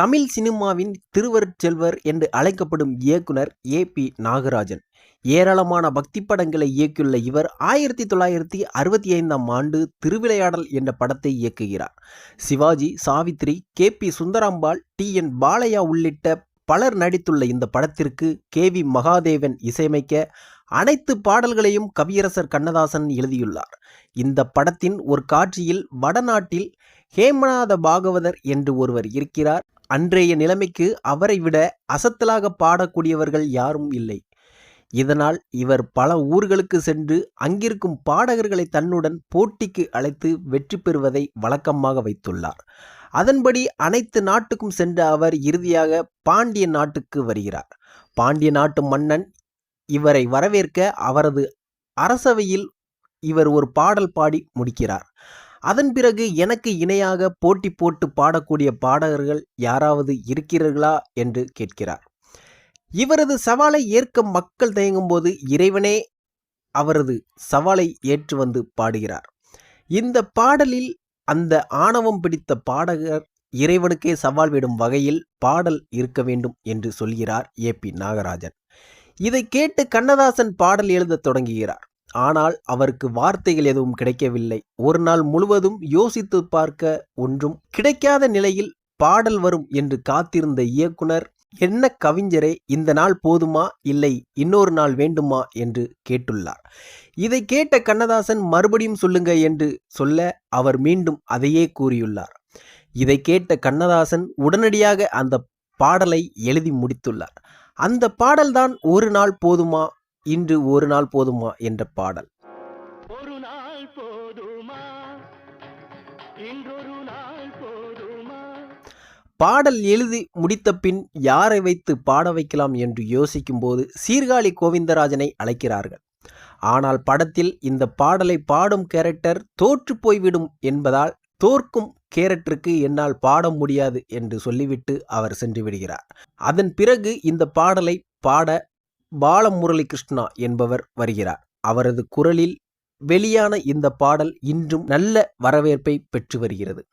தமிழ் சினிமாவின் திருவருட்செல்வர் என்று அழைக்கப்படும் இயக்குனர் ஏ பி நாகராஜன். ஏராளமான பக்தி படங்களை இயக்கியுள்ள இவர் ஆயிரத்தி தொள்ளாயிரத்தி அறுபத்தி ஐந்தாம் ஆண்டு திருவிளையாடல் என்ற படத்தை இயக்குகிறார். Sivaji Savitri K B Sundarambal T N Balaiah உள்ளிட்ட பலர் நடித்துள்ள இந்த படத்திற்கு கே வி மகாதேவன் இசையமைக்க அனைத்து பாடல்களையும் கவியரசர் கண்ணதாசன் எழுதியுள்ளார். இந்த படத்தின் ஒரு காட்சியில் வடநாட்டில் ஹேமநாத பாகவதர் என்று ஒருவர் இருக்கிறார். அன்றைய நிலைமைக்கு அவரை விட அசத்தலாக பாடக்கூடியவர்கள் யாரும் இல்லை. இதனால் இவர் பல ஊர்களுக்கு சென்று அங்கிருக்கும் பாடகர்களை தன்னுடன் போட்டிக்கு அழைத்து வெற்றி பெறுவதை வழக்கமாக வைத்துள்ளார். அதன்படி அனைத்து நாட்டுக்கும் சென்ற அவர் இறுதியாக பாண்டிய நாட்டுக்கு வருகிறார். பாண்டிய நாட்டு மன்னன் இவரை வரவேற்க அவரது அரசவையில் இவர் ஒரு பாடல் பாடி முடிக்கிறார். அதன் பிறகு எனக்கு இணையாக போட்டி போட்டு பாடக்கூடிய பாடகர்கள் யாராவது இருக்கிறீர்களா என்று கேட்கிறார். இவரது சவாலை ஏற்க மக்கள் தயங்கும்போது இறைவனே அவரது சவாலை ஏற்று வந்து பாடுகிறார். இந்த பாடலில் அந்த ஆணவம் பிடித்த பாடகர் இறைவனுக்கே சவால் விடும் வகையில் பாடல் இருக்க வேண்டும் என்று சொல்கிறார் ஏ பி நாகராஜன். இதை கேட்டு கண்ணதாசன் பாடல் எழுதத் தொடங்குகிறார். ஆனால் அவருக்கு வார்த்தைகள் எதுவும் கிடைக்கவில்லை. ஒரு நாள் முழுவதும் யோசித்து பார்க்க ஒன்றும் கிடைக்காத நிலையில் பாடல் வரும் என்று காத்திருந்த இயக்குனர் என்ன கவிஞரே இந்த நாள் போதுமா? இல்லை இன்னொரு நாள் வேண்டுமா? என்று கேட்டுள்ளார். இதை கேட்ட கண்ணதாசன் மறுபடியும் சொல்லுங்க என்று சொல்ல அவர் மீண்டும் அதையே கூறியுள்ளார். இதை கேட்ட கண்ணதாசன் உடனடியாக அந்த பாடலை எழுதி முடித்துள்ளார். அந்த பாடல்தான் ஒரு நாள் போதுமா? இன்று ஒரு நாள் போதுமா என்ற பாடல். ஒரு நாள் போதுமா? இன்றொரு நாள் போதுமா? பாடல் எழுதி முடித்த பின் யாரை வைத்து பாட வைக்கலாம் என்று யோசிக்கும்போது சீர்காழி கோவிந்தராஜனை அழைக்கிறார்கள். ஆனால் படத்தில் இந்த பாடலை பாடும் கேரக்டர் தோற்று போய்விடும் என்பதால் தோற்கும் கேரக்டருக்கு என்னால் பாட முடியாது என்று சொல்லிவிட்டு அவர் சென்று விடுகிறார். அதன் பிறகு இந்த பாடலை பாட பாலமுரளி கிருஷ்ணா என்பவர் வருகிறார். அவரது குரலில் வெளியான இந்த பாடல் இன்றும் நல்ல வரவேற்பை பெற்று வருகிறது.